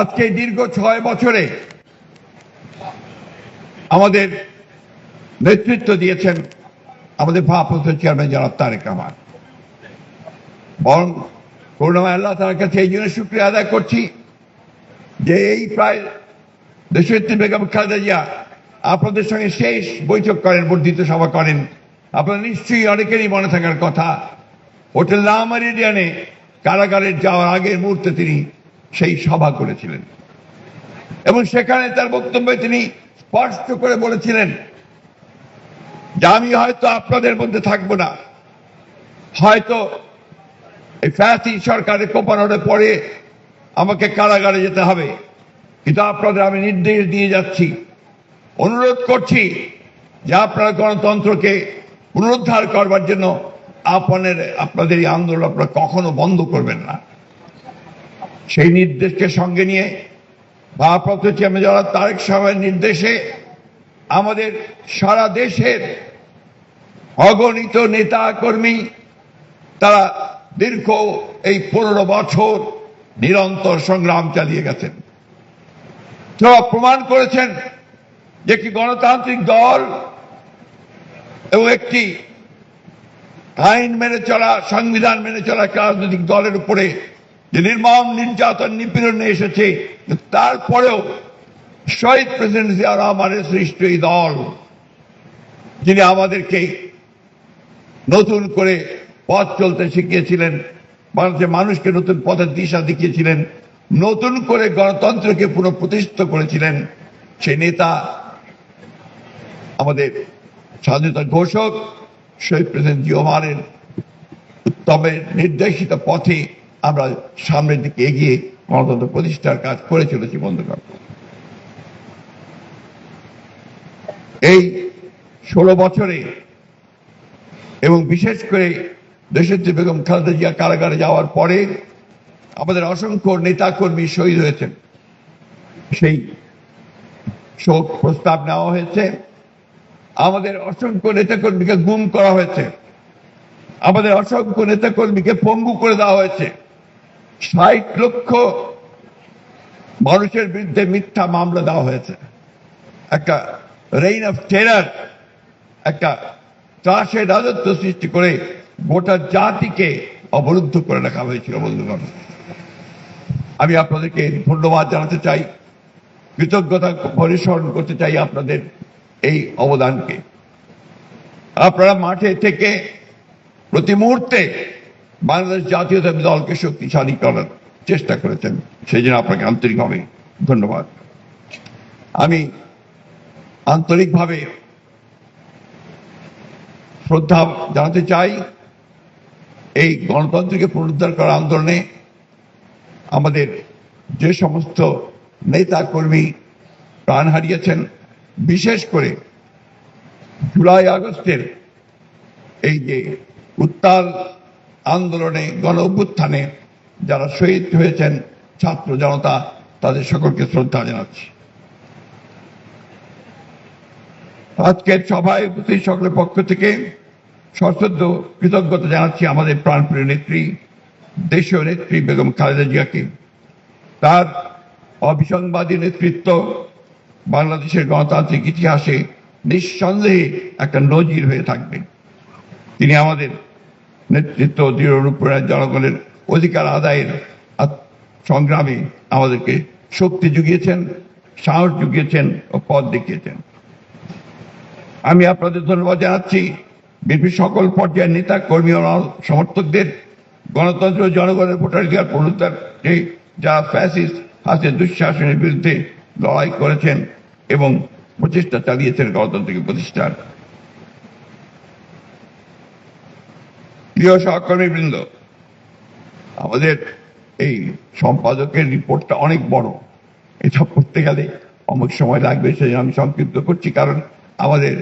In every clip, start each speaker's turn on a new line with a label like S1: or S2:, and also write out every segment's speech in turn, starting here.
S1: আজকে দীর্ঘ ছয় বছরে আমাদের নেতৃত্ব দিয়েছেন আমাদের ভারপ্রাপ্ত চেয়ারম্যান জনাব তারেক রহমান। বরং করুণাময় আল্লাহ তার কাছে এই জন্য শুক্রিয়া আদায় করছি যে এই প্রায় দেশনেত্রী বেগম খালেদা জিয়া আপনাদের সঙ্গে শেষ বৈঠক করেন, বর্ধিত সভা করেন। আপনার নিশ্চয়ই অনেকেরই মনে থাকার কথা, হোটেল লামারিডিয়ানে কারাগারে যাওয়ার আগের মুহূর্তে তিনি সেই সভা করেছিলেন। এবং সেখানে তার বক্তব্যে তিনি স্পষ্ট করে বলেছিলেন, যে আমি হয়তো আপনাদের মধ্যে থাকব না। হয়তো এই ফ্যাসি সরকারের কোপানোর পরে আমাকে কারাগারে যেতে হবে। কিন্তু আপনাদের আমি নির্দেশ দিয়ে যাচ্ছি। অনুরোধ করছি যে আপনারা গণতন্ত্রকে পুনরুদ্ধার করবার জন্য আপনাদের আপনাদের এই আন্দোলন আপনারা কখনো বন্ধ করবেন না। সেই নির্দেশকে সঙ্গে নিয়ে ভারপ্রাপ্ত চেয়ারম্যান যারা তারেক সাহেবের নির্দেশে আমাদের সারা দেশের অগণিত নেতা কর্মী তারা দীর্ঘ এই পনেরো বছর নিরন্তর সংগ্রাম চালিয়ে গেছেন। তারা প্রমাণ করেছেন যে একটি গণতান্ত্রিক দল এবং একটি আইন মেনে চলা, সংবিধান মেনে চলা রাজনৈতিক দলের উপরে যে নির্মম নির্যাতন নিপীড়ন এসেছে, তারপরেও শহীদ প্রেসিডেন্ট জিয়া রহমানের সৃষ্ট এই দল, যিনি আমাদেরকে নতুন করে পথ চলতে শিখিয়েছিলেন বাংলাদেশের মানুষকে নতুন পথের দিশা দেখিয়েছিলেন, নতুন করে গণতন্ত্রকে পুনঃপ্রতিষ্ঠিত করেছিলেন, সেই নেতা আমাদের স্বাধীনতা ঘোষক শহীদ প্রেসিডেন্ট জিওমারের উত্তমের নির্দেশিত পথে আমরা সামনের দিকে এগিয়ে গণতন্ত্র প্রতিষ্ঠার কাজ করে চলেছি, বন্ধুগণ। এই ষোলো বছরে এবং বিশেষ করে দেশত্রী বেগম খালেদা জিয়া কারাগারে যাওয়ার পরে আমাদের অসংখ্য নেতাকর্মী শহীদ হয়েছেন। সেই শোক প্রস্তাব নেওয়া হয়েছে। আমাদের অসংখ্য নেতাকর্মীকে গুম করা হয়েছে। আমাদের অসংখ্য নেতাকর্মীকে পঙ্গু করে দেওয়া হয়েছে। ষাট লক্ষ মানুষের বিরুদ্ধে মিথ্যা মামলা দেওয়া হয়েছে। একটা রেইন অফ টেরার একটা ত্রাসের রাজত্ব সৃষ্টি করে গোটা জাতিকে অবরুদ্ধ করে রাখা হয়েছিল বন্ধুগণ। আমি আপনাদেরকে ধন্যবাদ জানাতে চাই, কৃতজ্ঞতা পরিস্মরণ করতে চাই আপনাদের এই অবদানকে। আপনারা মাঠে থেকে প্রতি মুহূর্তে বাংলাদেশ জাতীয়তাবাদী দলকে শক্তিশালী করার চেষ্টা করেছেন, সেই জন্য আপনাকে আন্তরিকভাবে ধন্যবাদ। আমি আন্তরিকভাবে শ্রদ্ধা জানাতে চাই, এই গণতন্ত্রকে পুনরুদ্ধার করার আন্দোলনে আমাদের যে সমস্ত নেতা কর্মী প্রাণ হারিয়েছেন, বিশেষ করে জুলাই আগস্টের এই যে উত্তাল আন্দোলনে গণ অভ্যুত্থানে যারা শহীদ হয়েছেন, ছাত্র জনতা, তাদের সকলকে শ্রদ্ধা জানাচ্ছি। আজকের সভায় উপস্থিত সকলের পক্ষ থেকে সশ্রদ্ধ, কৃতজ্ঞতা জানাচ্ছি আমাদের প্রাণপ্রিয় নেত্রী, দেশীয় নেত্রী বেগম খালেদা জিয়াকে। তার অভিসংবাদী নেতৃত্ব বাংলাদেশের গণতান্ত্রিক ইতিহাসে নিঃসন্দেহে একটা নজির হয়ে থাকবে। তিনি আমাদের নেতৃত্ব দৃঢ় অনুপ্রেরণায় জনগণের অধিকার আদায়ের সংগ্রামে আমাদেরকে শক্তি জুগিয়েছেন, সাহস জুগিয়েছেন ও পথ দেখিয়েছেন। আমি আপনাদের ধন্যবাদ জানাচ্ছি। বিএনপির সকল পর্যায়ের নেতা, কর্মী ও সমর্থকদের, গণতন্ত্র জনগণের ভোটাধিকার পুনরুদ্ধারে যারা ফ্যাসিস হাসির দুঃশাসনের বিরুদ্ধে লড়াই করেছেন এবং প্রচেষ্টা চালিয়েছেন গণতন্ত্রকে প্রতিষ্ঠার। প্রিয় সহকর্মী বৃন্দ, আমাদের এই সম্পাদকের রিপোর্টটা অনেক বড়। এসব করতে গেলে অনেক সময় লাগবে সেই আমি সংক্ষিপ্ত করছি, কারণ আমাদের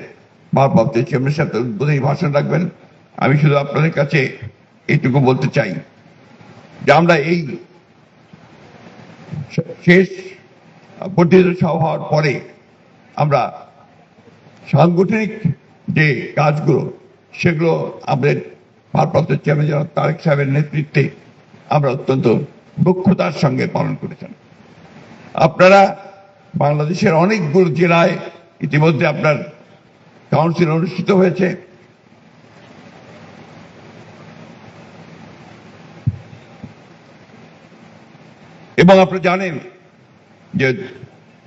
S1: ভারপ্রাপ্ত চেয়ারম্যান সাথে উদ্বোধনী ভাষণ রাখবেন। আমি শুধু আপনাদের কাছে এইটুকু বলতে চাই যে আমরা এই শেষ বর্ধিত সভা হওয়ার পরে আমরা সাংগঠনিক যে কাজগুলো, সেগুলো আমাদের ভারপ্রাপ্ত চেয়ারম্যান জনাব তারেক সাহেবের নেতৃত্বে আমরা অত্যন্ত দক্ষতার সঙ্গে পালন করেছেন। আপনারা বাংলাদেশের অনেকগুলো জেলায় ইতিমধ্যে আপনার কাউন্সিল অনুষ্ঠিত হয়েছে। এবং আপনারা জানেন যে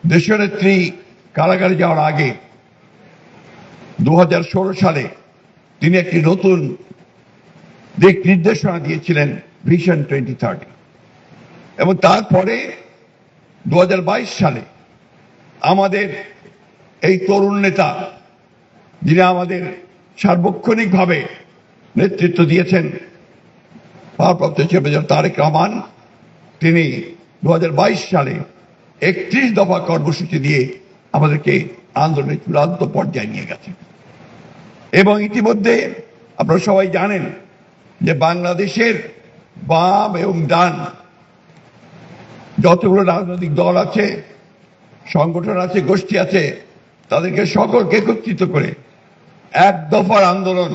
S1: দেশনেত্রী কারাগারে যাওয়ার আগে দু হাজার ষোলো সালে তিনি একটি নতুন দিক নির্দেশনা দিয়েছিলেন ভিশন টোয়েন্টি থার্টি। এবং তারপরে দু হাজার বাইশ সালে আমাদের এই তরুণ নেতা, যিনি আমাদের সার্বক্ষণিকভাবে নেতৃত্ব দিয়েছেন, ভারপ্রাপ্ত চেয়ারম্যান তারেক রহমান, তিনি দু হাজার বাইশ সালে একত্রিশ দফা কর্মসূচি দিয়ে আমাদেরকে আন্দোলনের চূড়ান্ত পর্যায়ে নিয়ে গেছেন। এবং ইতিমধ্যে আপনারা সবাই জানেন যে বাংলাদেশের বাম এবং ডান যতগুলো রাজনৈতিক দল আছে, সংগঠন আছে, গোষ্ঠী আছে, তাদেরকে সকলকে একত্রিত করে এক দফার আন্দোলন,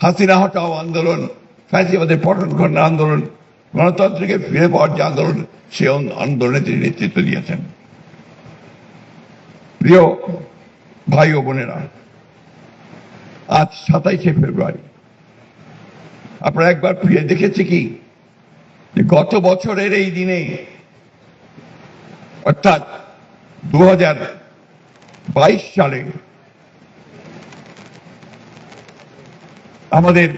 S1: হাসিনা হটাও আন্দোলন, ফ্যাসিবাদের পঠন ঘটনা আন্দোলন, গণতন্ত্রকে ফিরে পাওয়ার যে আন্দোলন সে আন্দোলনে তিনি নেতৃত্ব দিয়েছেন। প্রিয় ভাই ও বোনেরা, আজ সাতাইশে ফেব্রুয়ারি আপনারা একবার ফিরে দেখেছি কি? গত বছরের এই দিনে, অর্থাৎ দুই হাজার বাইশ সালে, আমাদের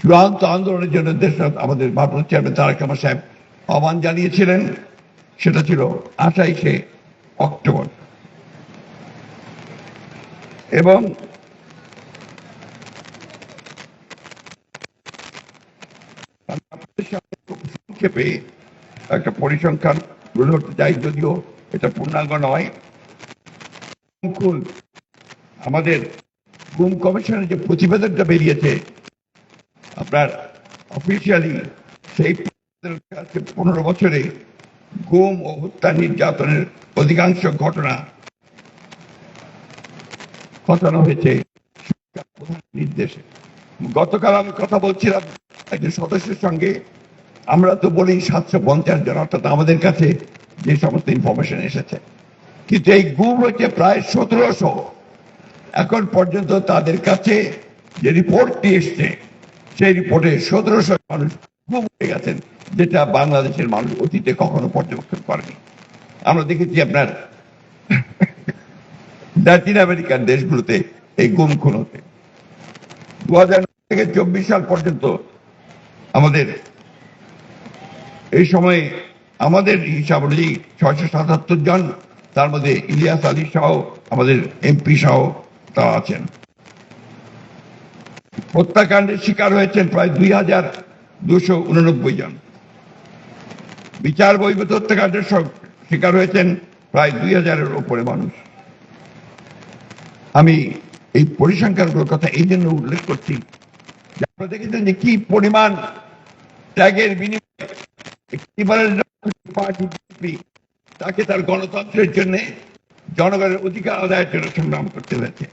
S1: চূড়ান্ত আন্দোলনের জন্য দেশ আমাদের ভারপ্রাপ্ত চেয়ারম্যান তারেক রহমান সাহেব আহ্বান জানিয়েছিলেন, সেটা ছিল আঠাইশে অক্টোবর। এবং আমি আপনাদের সামনে খুব সংক্ষেপে একটা পরিসংখ্যান তুলে ধরতে চাই, যদিও এটা পূর্ণাঙ্গ নয়। আমাদের গুম কমিশনের যে প্রতিবেদনটা বেরিয়েছে আপনার অফিসিয়ালি সেই পনেরো বছরে গুম ও হত্যা নির্যাতনের অধিকাংশ ঘটনা ঘটানো হয়েছে নির্দেশে। গতকাল আমি কথা বলছিলাম একজন সদস্যের সঙ্গে। আমরা তো বলি সাতশো পঞ্চাশ জন, অর্থাৎ আমাদের কাছে যে সমস্ত ইনফরমেশন এসেছে। কিন্তু এই গুম হচ্ছে প্রায় সতেরোশো। এখন পর্যন্ত তাদের কাছে যে রিপোর্টটি এসছে, সেই রিপোর্টে সতেরোশো মানুষ গুম হয়ে গেছেন, যেটা বাংলাদেশের মানুষ অতীতে কখনো পর্যবেক্ষণ করেনি। আমরা দেখেছি আপনার লাতিন আমেরিকান দেশগুলোতে এই গুম খুন হতে দু হাজার থেকে চব্বিশ সাল পর্যন্ত আমাদের এই সময়ে আমাদের হিসাব অনুযায়ী ছয়শো সাতাত্তর জন, তার মধ্যে ইলিয়াস আলী সহ আমাদের এমপি সহ তারা আছেন। হত্যাকাণ্ডের শিকার হয়েছেন প্রায় দুই হাজার দুশো উননব্বই জন। বিচার বহির্ভূত হত্যাকাণ্ডের শিকার হয়েছেন প্রায় দুই হাজারের ওপরে মানুষ। আমি এই পরিসংখ্যানগুলোর কথা এই জন্য উল্লেখ করছি আপনারা দেখেছেন যে কি পরিমাণ ত্যাগের বিনিময়ে একেবারে পার্টি বিএনপি তাকে তার গণতন্ত্রের জন্য জনগণের অধিকার আদায়ের জন্য সংগ্রাম করতে হয়েছে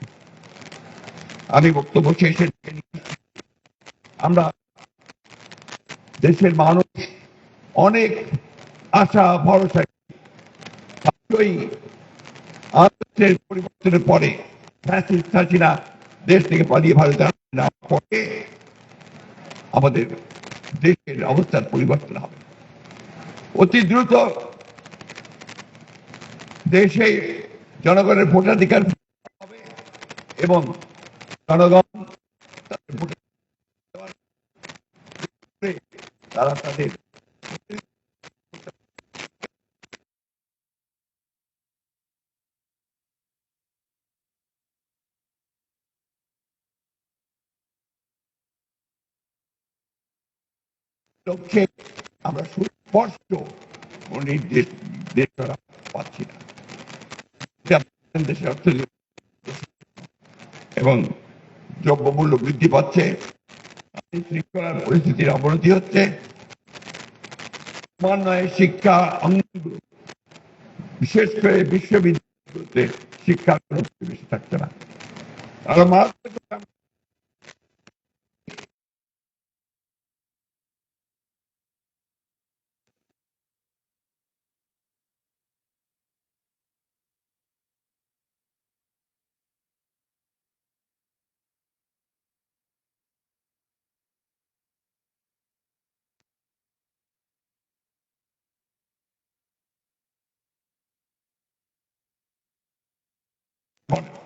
S1: আমি বক্তব্য শেষে আমরা দেশের মানুষ অনেক আশা, ভরসা পরিবর্তনের পরে ফ্যাসিস্ট হাসিনা দেশ থেকে পালিয়ে ভারতে পরে আমাদের দেশের অবস্থার পরিবর্তন হবে। অতি দ্রুত দেশে জনগণের ভোটাধিকার হবে এবং জনগণ তারা তাদের লক্ষ্যে আমরা সুস্পষ্ট কোনো নির্দেশ দেশ করা পাচ্ছি না। দেশের অর্থনীতি। এবং দ্রব্যমূল্য বৃদ্ধি পাচ্ছে শৃঙ্খলার পরিস্থিতির অবনতি হচ্ছে, সমন্বয়ে শিক্ষা বিশেষ করে বিশ্ববিদ্যালয়গুলোতে শিক্ষার পরিবেশ থাকছে না। আরও মারাত্মক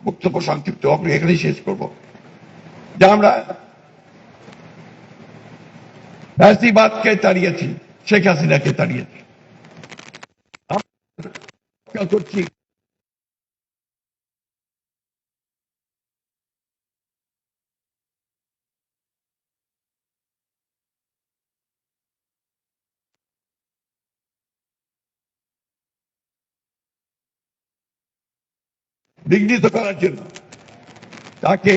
S1: বক্তব্য সংক্ষিপ্ত আপনি এখানেই শেষ করব। যা আমরা ফ্যাসিবাদকে তাড়িয়েছি শেখ হাসিনাকে তাড়িয়েছি। করছি বিঘ্নিত করার জন্য, তাকে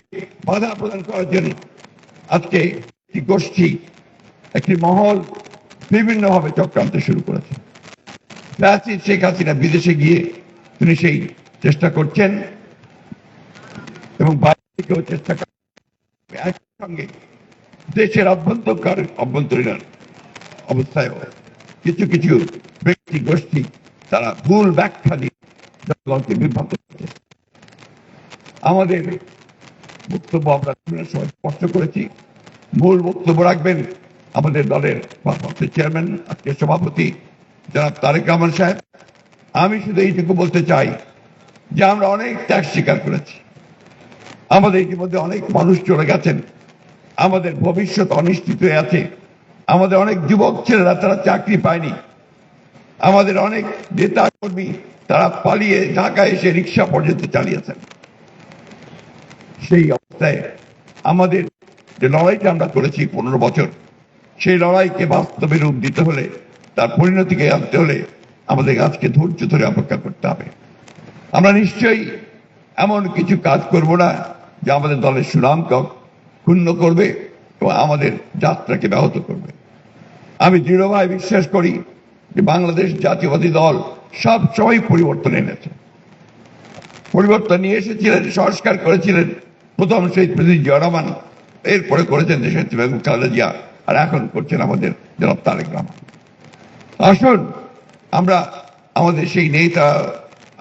S1: বাধা প্রদান করার জন্য আজকে একটি গোষ্ঠী, একটি মহল বিভিন্নভাবে চক্রান্ত শুরু করেছে। ফ্যাসিস্ট শেখ হাসিনা বিদেশে গিয়ে তিনি সেই চেষ্টা করছেন এবং বাইরে থেকেও চেষ্টা একই সঙ্গে দেশের অভ্যন্তর অভ্যন্তরীণ অবস্থায় কিছু কিছু ব্যক্তি গোষ্ঠী তারা ভুল ব্যাখ্যা দিয়ে জনগণকে বিভ্রান্ত আমাদের বক্তব্য আমরা সময় স্পষ্ট করেছি। মূল বক্তব্য রাখবেন আমাদের দলের চেয়ারম্যান আজকে সভাপতি জনাব তারেক রহমান সাহেব। আমি শুধু এইটুকু বলতে চাই যে আমরা অনেক ত্যাগ স্বীকার করেছি। আমাদের ইতিমধ্যে অনেক মানুষ চলে গেছেন। আমাদের ভবিষ্যৎ অনিশ্চিত হয়ে আছে। আমাদের অনেক যুবক ছেলেরা তারা চাকরি পায়নি। আমাদের অনেক নেতা কর্মী তারা পালিয়ে ঢাকায় এসে রিক্সা পর্যন্ত চালিয়েছেন। সেই অবস্থায় আমাদের যে লড়াইটা আমরা করেছি পনেরো বছর, সেই লড়াইকে বাস্তবে রূপ দিতে হলে, তার পরিণতিকে আনতে হলে আমাদের আজকে ধৈর্য ধরে অপেক্ষা করতে হবে। আমরা নিশ্চয়ই এমন কিছু কাজ করব না যে আমাদের দলের সুনামকে ক্ষুণ্ণ করবে এবং আমাদের যাত্রাকে ব্যাহত করবে। আমি দৃঢ়ভাবে বিশ্বাস করি যে বাংলাদেশ জাতীয়বাদী দল সব সময় পরিবর্তন এনেছে। পরিবর্তন নিয়ে এসেছিলেন, সংস্কার করেছিলেন প্রথম শহীদ প্রেসিডেন্ট জিয়া রহমান, এরপরে করেছেন দেশের বেগম খালেদা জিয়া, আর এখন করছেন আমাদের জনাব তারেক রহমান। আসুন, আমরা আমাদের সেই নেতা,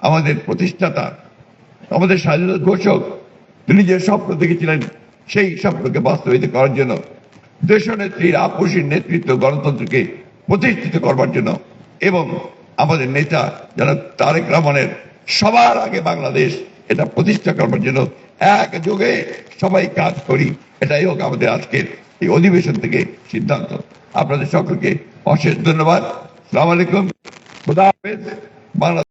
S1: আমাদের প্রতিষ্ঠাতা, আমাদের স্বাধীনতা ঘোষক, তিনি যে স্বপ্ন দেখেছিলেন, সেই স্বপ্নকে বাস্তবায়িত করার জন্য, দেশনেত্রীর আপসীর নেতৃত্ব গণতন্ত্রকে প্রতিষ্ঠিত করবার জন্য, এবং আমাদের নেতা যেন তারেক রহমানের সবার আগে বাংলাদেশ এটা প্রতিষ্ঠা করবার জন্য এক যুগে সবাই কাজ করি। এটাই হোক আমাদের আজকের এই অধিবেশন থেকে সিদ্ধান্ত। আপনাদের সকলকে অশেষ ধন্যবাদ। সালাম আলাইকুম। খুদা হাফেজ। বাংলা